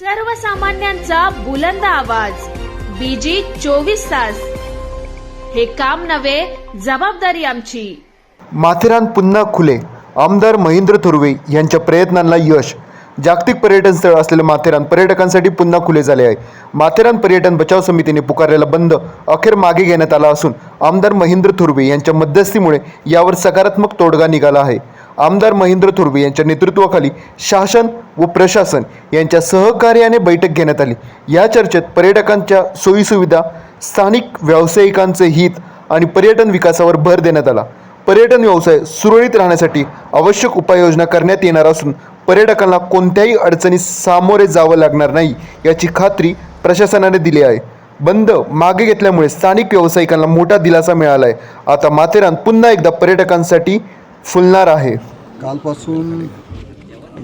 सर्वसामान्यांचा बुलंद आवाज. बीजी चोवीस तास. हे काम नव्हे जबाबदारी आमची. माथेरान पुन्हा खुले. आमदार महेंद्र थुर्वे यांच्या प्रयत्नांना यश. जागतिक पर्यटन स्थळ असलेलं माथेरान पर्यटकांसाठी पुन्हा खुले झाले आहे. माथेरान पर्यटन बचाव समितीने पुकारलेला बंद अखेर मागे घेण्यात आला असून आमदार महेंद्र थुर्वे यांच्या मध्यस्थीमुळे यावर सकारात्मक तोडगा निघाला आहे. आमदार महेंद्र थुर्वे यांच्या नेतृत्वाखाली शासन व प्रशासन यांच्या सहकार्याने बैठक घेण्यात आली. या चर्चेत पर्यटकांच्या सोयीसुविधा स्थानिक व्यावसायिकांचे हित आणि पर्यटन विकासावर भर देण्यात आला. पर्यटन व्यवसाय सुरळीत राहण्यासाठी आवश्यक उपाययोजना करण्यात येणार असून पर्यटकांना कोणत्याही अडचणीस सामोरे जावं लागणार नाही याची खात्री प्रशासनाने दिली आहे. बंद मागे घेतल्यामुळे स्थानिक व्यावसायिकांना मोठा दिलासा मिळाला आहे आता माथेरान पुन्हा एकदा पर्यटकांसाठी फुलणार आहे. कालपासून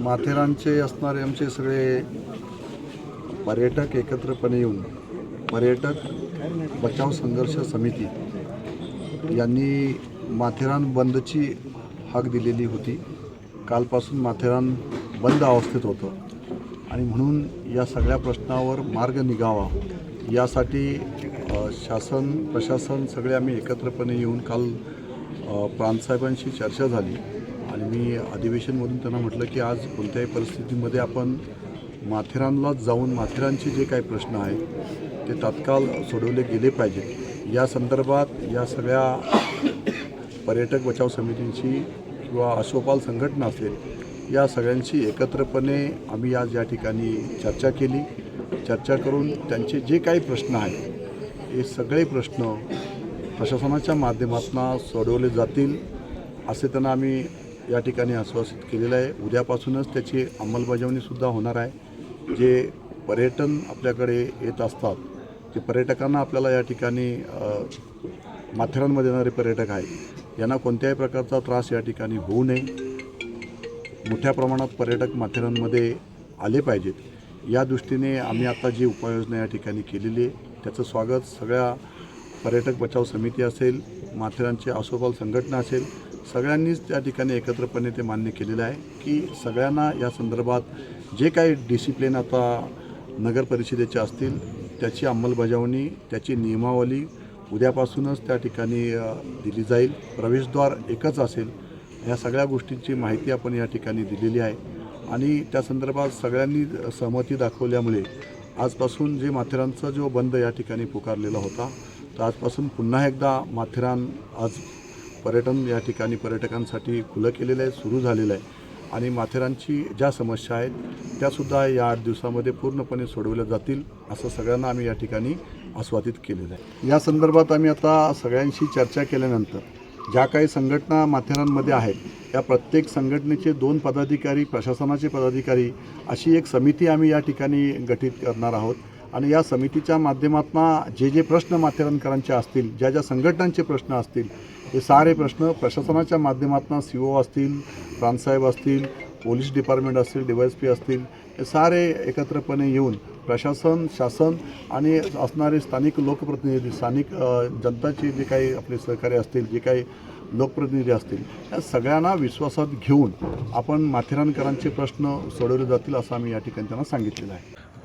माथेरानचे असणारे आमचे सगळे पर्यटक एकत्रपणे येऊन पर्यटक बचाव संघर्ष समिती यांनी माथेरान बंदची हाक दिलेली होती. कालपासून माथेरान बंद अवस्थेत होतं. आणि म्हणून या सगळ्या प्रश्नावर मार्ग निघावा यासाठी शासन प्रशासन सगळे आम्ही एकत्रपणे येऊन काल प्रांतसाहेबांशी चर्चा झाली. आणि मी अधिवेशनमधून त्यांना म्हटलं की आज कोणत्याही परिस्थितीमध्ये आपण माथेरानला जाऊन माथेरानचे जे काही प्रश्न आहेत ते तात्काळ सोडवले गेले पाहिजेत या संदर्भात या सगळ्या पर्यटक बचाव समितींची किंवा अशोपाल संघटना असेल या सगळ्यांशी एकत्रपणे आम्ही आज या ठिकाणी चर्चा केली. चर्चा करून त्यांचे जे काही प्रश्न आहेत हे सगळे प्रश्न प्रशासनाच्या माध्यमातून सोडवले जातील असे त्यांना आम्ही या ठिकाणी आश्वासित केलेलं आहे. उद्यापासूनच त्याची अंमलबजावणीसुद्धा होणार आहे. जे पर्यटन आपल्याकडे येत असतात ते पर्यटकांना आपल्याला या ठिकाणी माथेरांमध्ये माथेरानमध्ये येणारे पर्यटक आहेत. यांना कोणत्याही प्रकारचा त्रास या ठिकाणी होऊ नये. मोठ्या प्रमाणात पर्यटक माथेरानमध्ये आले पाहिजेत. या दृष्टीने आम्ही आता जी उपाययोजना या ठिकाणी केलेली आहे त्याचं स्वागत सगळ्या पर्यटक बचाव समिती असेल माथेरानची आसोपाल संघटना असेल सगळ्यांनीच त्या ठिकाणी एकत्रपणे ते मान्य केलेलं आहे की सगळ्यांना या संदर्भात जे काही डिसिप्लिन आता नगर परिषदेचे असतील त्याची अंमलबजावणी त्याची नियमावली उद्यापासूनच त्या ठिकाणी दिली जाईल. प्रवेशद्वार एकच असेल या सगळ्या गोष्टींची माहिती आपण या ठिकाणी दिलेली आहे. आणि त्या संदर्भात सगळ्यांनी सहमती दाखवल्यामुळे आजपासून जे माथेरानचा जो बंद या ठिकाणी पुकारलेला होता तर आजपासून पुन्हा एकदा माथेरान आज पर्यटन या ठिकाणी पर्यटकांसाठी खुलं केलेलं आहे सुरू झालेलं आहे. आणि माथेरानची ज्या समस्या आहेत त्यासुद्धा या आठ दिवसामध्ये पूर्णपणे सोडवल्या जातील असं सगळ्यांना आम्ही या ठिकाणी आस्वादित केलेलं आहे. या संदर्भात आम्ही आता सगळ्यांशी चर्चा केल्यानंतर ज्या काही संघटना माथेरानमध्ये आहेत या प्रत्येक संघटनेचे दोन पदाधिकारी प्रशासनाचे पदाधिकारी अशी एक समिती आम्ही या ठिकाणी गठीत करणार आहोत. आणि या समितीच्या माध्यमातून जे जे प्रश्न माथेरानकरांचे असतील ज्या ज्या संघटनांचे प्रश्न असतील हे सारे प्रश्न प्रशासनाच्या माध्यमातून सी ओ असतील प्रांतसाहेब असतील पोलीस डिपार्टमेंट असतील डी वाय एस पी असतील हे सारे एकत्रपणे येऊन प्रशासन शासन आणि असणारे स्थानिक लोकप्रतिनिधी स्थानिक जनताचे जे काही आपले सहकारी असतील जे काही लोकप्रतिनिधी असतील या सगळ्यांना विश्वासात घेऊन आपण माथेरानकरांचे प्रश्न सोडवले जातील असं आम्ही या ठिकाणी त्यांना सांगितलेलं आहे.